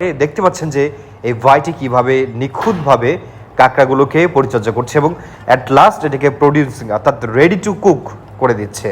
দেখতে পাচ্ছেন যে এই ভাইটি কীভাবে নিখুঁতভাবে কাঁকড়াগুলোকে পরিচর্যা করছে এবং অ্যাট লাস্ট এটাকে প্রডিউসিং অর্থাৎ রেডি টু কুক করে দিচ্ছে।